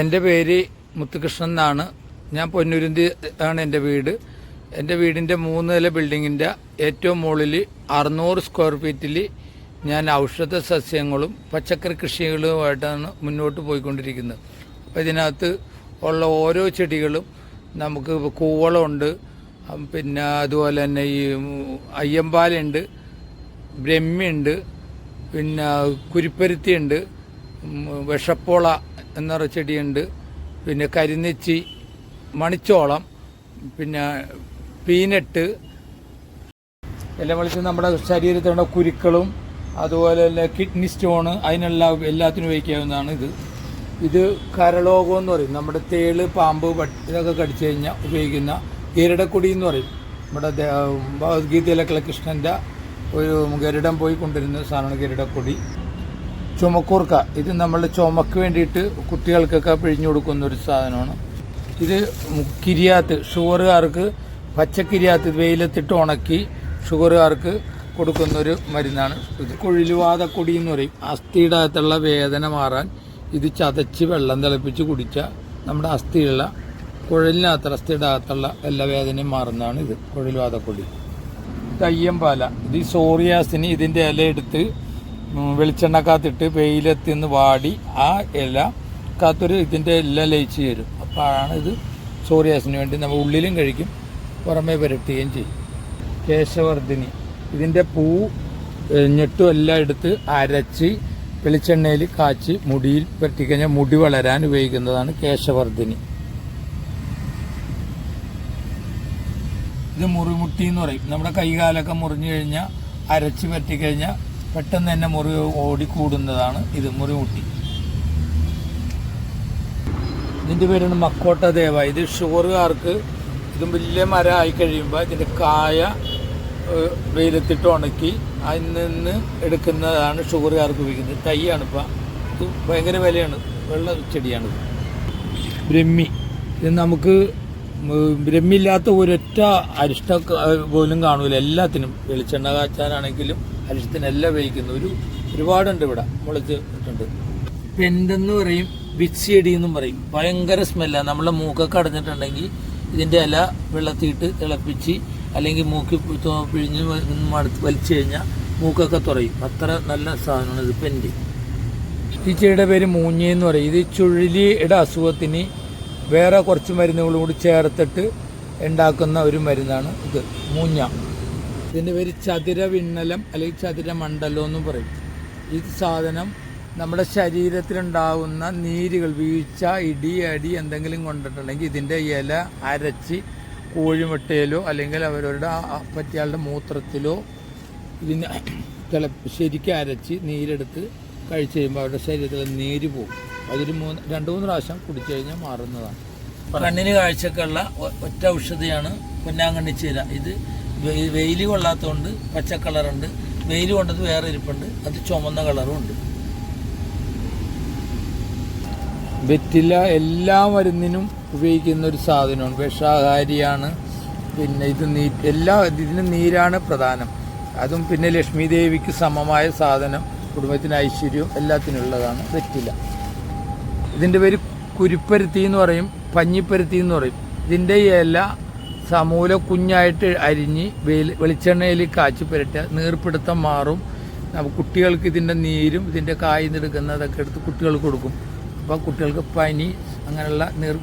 എന്റെ പേര് മുത്തുകൃഷ്ണൻ എന്നാണ്. ഞാൻ പൊന്നൂരിന്തി ആണ് എന്റെ വീട്. എന്റെ വീടിന്റെ മൂന്ന് നില ബിൽഡിങ്ങിന്റെ ഏറ്റവും മുകളിൽ അറുന്നൂറ് സ്ക്വയർ ഫീറ്റിൽ ഞാൻ ഔഷധ സസ്യങ്ങളും പച്ചക്കറി കൃഷികളുമായിട്ടാണ് മുന്നോട്ട് പോയിക്കൊണ്ടിരിക്കുന്നത്. അപ്പോൾ ഇതിനകത്ത് ഉള്ള ഓരോ ചെടികളും നമുക്ക് കൂവളമുണ്ട് പിന്നെ അതുപോലെ തന്നെ ഈ അയ്യമ്പാലുണ്ട് ബ്രഹ്മിയുണ്ട് പിന്നെ കുരിപ്പരുത്തിയുണ്ട് വിഷപ്പോള എന്ന പറഞ്ഞ ചെടിയുണ്ട് പിന്നെ കരിനെച്ചി മണിച്ചോളം പിന്നെ പീനട്ട്. എല്ലാം വിളിച്ച് നമ്മുടെ ശരീരത്തിലുള്ള കുരുക്കളും അതുപോലെ തന്നെ കിഡ്നി സ്റ്റോണ് അതിനുള്ള എല്ലാത്തിനും ഉപയോഗിക്കാവുന്നതാണ് ഇത്. ഇത് കരളോകം എന്ന് പറയും. നമ്മുടെ തേൾ പാമ്പ് ഇതൊക്കെ കടിച്ചു കഴിഞ്ഞാൽ ഉപയോഗിക്കുന്ന ഗരുടക്കൊടി എന്ന് പറയും. നമ്മുടെ ഭഗവത്ഗീതയിലൊക്കെയുള്ള ഭഗവത്ഗീതയിലൊക്കെ കൃഷ്ണന്റെ ഒരു ഗരുഡം പോയി കൊണ്ടിരുന്ന സാധനമാണ് ഗരുഡക്കൊടി. ചുമക്കൂർക്ക. ഇത് നമ്മൾ ചുമക്ക് വേണ്ടിയിട്ട് കുട്ടികൾക്കൊക്കെ പിഴിഞ്ഞു കൊടുക്കുന്ന ഒരു സാധനമാണ്. ഇത് കിരിയാത്ത് ഷുഗറുകാർക്ക് പച്ചക്കിരിയാത്ത് വെയിലത്തിട്ട് ഉണക്കി ഷുഗറുകാർക്ക് കൊടുക്കുന്ന ഒരു മരുന്നാണ് ഇത്. കൊഴിലുവാതക്കൊടി എന്ന് പറയും. അസ്ഥിയുടെ അകത്തുള്ള വേദന മാറാൻ ഇത് ചതച്ച് വെള്ളം തിളപ്പിച്ച് കുടിച്ചാൽ നമ്മുടെ അസ്ഥിയുള്ള കുഴലിനകത്തുള്ള അസ്ഥിയുടെ അകത്തുള്ള എല്ലാ വേദനയും മാറുന്നതാണ് ഇത് കുഴൽവാതക്കൊടി തയ്യമ്പാല. ഇത് ഈ സോറിയാസിന് ഇതിന്റെ ഇല എടുത്ത് വെളിച്ചെണ്ണക്കകത്തിട്ട് വെയിലത്തിൽ നിന്ന് വാടി ആ ഇല കാത്തൊരു ഇതിന്റെ എല്ലാം ലയിച്ച് തരും അപ്പോഴാണ് ഇത് സോറിയാസിന് വേണ്ടി നമ്മൾ ഉള്ളിലും കഴിക്കും പുറമേ പുരട്ടുകയും ചെയ്യും. കേശവർദ്ധിനി. ഇതിന്റെ പൂ ഞെട്ടും എല്ലാം എടുത്ത് അരച്ച് വെളിച്ചെണ്ണയിൽ കാച്ചി മുടിയിൽ പറ്റിക്കഴിഞ്ഞാൽ മുടി വളരാൻ ഉപയോഗിക്കുന്നതാണ് കേശവർദ്ധിനി. ഇത് മുറിമുട്ടി എന്ന് പറയും. നമ്മുടെ കൈകാലൊക്കെ മുറിഞ്ഞു കഴിഞ്ഞാൽ അരച്ച് പറ്റിക്കഴിഞ്ഞാൽ പെട്ടെന്ന് തന്നെ മുറി ഓടിക്കൂടുന്നതാണ് ഇത് മുറിമുട്ടി ഇതിന്റെ പേരാണ് മക്കോട്ട ദേവ. ഇത് ഷുഗറുകാർക്ക് ഇത് വലിയ മരം ആയി കഴിയുമ്പോൾ ഇതിന്റെ കായ വെയിലത്തിട്ട് ഉണക്കി അതിൽ നിന്ന് എടുക്കുന്നതാണ് ഷുഗറുകാർക്ക് ഉപയോഗിക്കുന്നത്. തൈയാണ് ഇപ്പം. ഇത് ഭയങ്കര വിലയാണ്. വെള്ള ചെടിയാണ് ബ്രഹ്മി. ഇത് നമുക്ക് ബ്രഹ്മില്ലാത്ത ഒരൊറ്റ അരിഷ്ട പോലും കാണൂല. എല്ലാത്തിനും വെളിച്ചെണ്ണ കാച്ചാനാണെങ്കിലും അരിഷ്ടത്തിനെല്ലാം ഉപയോഗിക്കുന്നു. ഒരു ഒരുപാടുണ്ട് ഇവിടെ. മുളച്ച് ഇട്ടുണ്ട് പെന്തെന്ന് പറയും വിച്ചിയടി എന്നും പറയും. ഭയങ്കര സ്മെല്ല നമ്മളെ മൂക്കൊക്കെ അടഞ്ഞിട്ടുണ്ടെങ്കിൽ ഇതിന്റെ ഇല വെള്ളത്തിയിട്ട് തിളപ്പിച്ച് അല്ലെങ്കിൽ മൂക്കി പിഴിഞ്ഞ് വലിച്ചു കഴിഞ്ഞാൽ മൂക്കൊക്കെ തുറയും. അത്ര നല്ല സാധനമാണ് ഇത് പെന്റ് ഈ ചെടിയുടെ പേര് മൂഞ്ഞ എന്ന് പറയും. ഇത് ചുഴലിയുടെ അസുഖത്തിന് വേറെ കുറച്ച് മരുന്നുകളും കൂടി ചേർത്തിട്ട് ഉണ്ടാക്കുന്ന ഒരു മരുന്നാണ് ഇത് മൂഞ്ഞ. ഇതിന്റെ പേര് ചതുര വിണ്ണലം അല്ലെങ്കിൽ ചതുര മണ്ഡലം എന്ന് പറയും. ഈ സാധനം നമ്മുടെ ശരീരത്തിലുണ്ടാകുന്ന നീരുകൾ വീഴ്ച ഇടി അടി എന്തെങ്കിലും കൊണ്ടിട്ടുണ്ടെങ്കിൽ ഇതിന്റെ ഇല അരച്ച് കോഴിമുട്ടയിലോ അല്ലെങ്കിൽ അവരുടെ പറ്റിയാളുടെ മൂത്രത്തിലോ ഇതിന് തിള ശരിക്കും അരച്ച് നീരെടുത്ത് കഴിച്ച് കഴിയുമ്പോൾ അവരുടെ ശരീരത്തിൽ നീര് പോകും. അതൊരു മൂന്ന് രണ്ട് മൂന്ന് പ്രാവശ്യം കുടിച്ചു കഴിഞ്ഞാൽ മാറുന്നതാണ്. കണ്ണിന് കാഴ്ചക്കുള്ള ഒറ്റ ഔഷധിയാണ് പൊന്നാങ്കണ്ണി ചീര. ഇത് വെയിൽ കൊള്ളാത്തതുകൊണ്ട് പച്ച കളറുണ്ട്. വെയിൽ കൊണ്ടത് വേറെ ഇരിപ്പുണ്ട്. അത് ചുമന്ന കളറും ഉണ്ട്. വെറ്റില എല്ലാ മരുന്നിനും ഉപയോഗിക്കുന്ന ഒരു സാധനമാണ്. വിഷാഹാരിയാണ് പിന്നെ ഇത് നീ എല്ലാ ഇതിന് നീരാണ് പ്രധാനം. അതും പിന്നെ ലക്ഷ്മി ദേവിക്ക് സമമായ സാധനം കുടുംബത്തിന് ഐശ്വര്യവും എല്ലാത്തിനുള്ളതാണ് വെറ്റില. ഇതിന്റെ പേര് കുരുപ്പരുത്തി എന്ന് പറയും പഞ്ഞിപ്പരുത്തി എന്ന് പറയും. ഇതിന്റെ ഇല സമൂല കുഞ്ഞായിട്ട് അരിഞ്ഞ് വെയിൽ വെളിച്ചെണ്ണയിൽ കാച്ചി പുരട്ടുക. നീർപ്പിടുത്തം മാറും. കുട്ടികൾക്ക് ഇതിന്റെ നീരും ഇതിന്റെ കായ് എടുക്കുന്നതൊക്കെ എടുത്ത് കുട്ടികൾക്ക് കൊടുക്കും. അപ്പോൾ കുട്ടികൾക്ക് പനി അങ്ങനെയുള്ള നീർ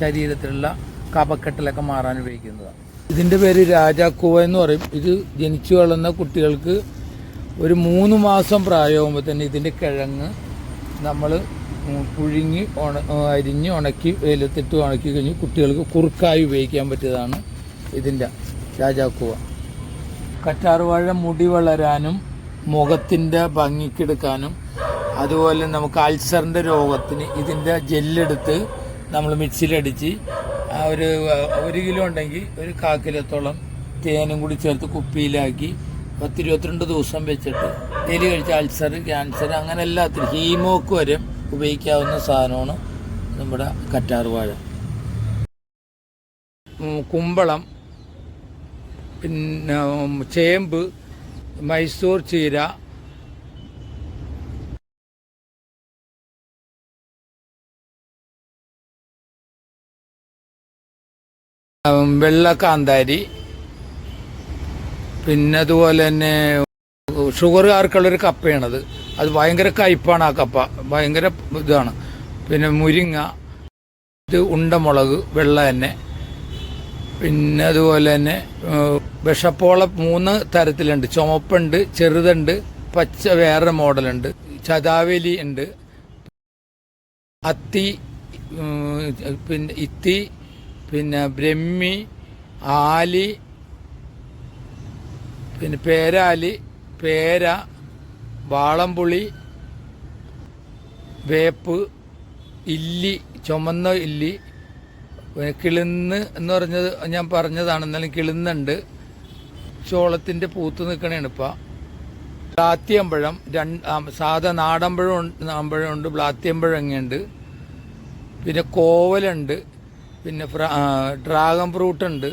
ശരീരത്തിലുള്ള കപക്കെട്ടിലൊക്കെ മാറാൻ ഉപയോഗിക്കുന്നതാണ്. ഇതിന്റെ പേര് രാജാക്കൂവ എന്ന് പറയും. ഇത് ജനിച്ചു വളർന്ന കുട്ടികൾക്ക് ഒരു മൂന്ന് മാസം പ്രായമാകുമ്പോൾ തന്നെ ഇതിന്റെ കിഴങ്ങ് നമ്മൾ പുഴുങ്ങി ഉണ അരിഞ്ഞ് ഉണക്കി വെയിലത്തിട്ട് ഉണക്കി കഴിഞ്ഞ് കുട്ടികൾക്ക് കുറുക്കായി ഉപയോഗിക്കാൻ പറ്റിയതാണ് ഇതിന്റെ രാജാക്കുവ. കറ്റാർവാഴ മുടി വളരാനും മുഖത്തിന്റെ ഭംഗിക്കെടുക്കാനും അതുപോലെ നമുക്ക് അൾസറിന്റെ രോഗത്തിന് ഇതിന്റെ ജെല്ലെടുത്ത് നമ്മൾ മിക്സിയിലടിച്ച് ഒരു ഒരു കിലോ ഉണ്ടെങ്കിൽ ഒരു കാക്കിലത്തോളം കിലോത്തോളം തേനും കൂടി ചേർത്ത് കുപ്പിയിലാക്കി പത്തിരുപത്തിരണ്ട് ദിവസം വെച്ചിട്ട് ഡെയിലി കഴിച്ച അൾസർ ക്യാൻസർ അങ്ങനെ എല്ലാത്തിനും ഹീമോക്ക് വരെ ഉപയോഗിക്കാവുന്ന സാധനമാണ് നമ്മുടെ കറ്റാർവാഴ കുമ്പളം പിന്നെ ചേമ്പ് മൈസൂർ ചീര. വെള്ളക്കാന്താരി. പിന്നെ അതുപോലെ തന്നെ ഷുഗറുകാർക്കുള്ളൊരു കപ്പയാണത്. അത് ഭയങ്കര കയ്പാണ് ആ കപ്പ. ഭയങ്കര ഇതാണ്. പിന്നെ മുരിങ്ങ ഇത് ഉണ്ടമുളക് വെള്ള തന്നെ പിന്നെ അതുപോലെ തന്നെ വിഷപ്പോള മൂന്ന് തരത്തിലുണ്ട്. ചുമപ്പുണ്ട് ചെറുതുണ്ട് പച്ച വേറെ മോഡലുണ്ട്. ചതാവലി ഉണ്ട്. അത്തി പിന്നെ ഇത്തി പിന്നെ ബ്രഹ്മി ആലി പിന്നെ പേരാലി പേര വാളംപുളി വേപ്പ് ഇല്ലി ചുമന്ന ഇല്ലി കിളിന്ന് എന്ന് പറഞ്ഞത് ഞാൻ പറഞ്ഞതാണ് എന്നാലും കിളിന്നുണ്ട്. ചോളത്തിന്റെ പൂത്ത് നിൽക്കണേണ് ഇപ്പം. ബ്ലാത്തിയമ്പഴം രണ്ട് സാധാ നാടമ്പഴം ഉണ്ട് നാമ്പഴം ഉണ്ട് ബ്ലാത്തിയമ്പഴം അങ്ങനെയുണ്ട് പിന്നെ കോവലുണ്ട് പിന്നെ ഡ്രാഗൺ ഫ്രൂട്ട് ഉണ്ട്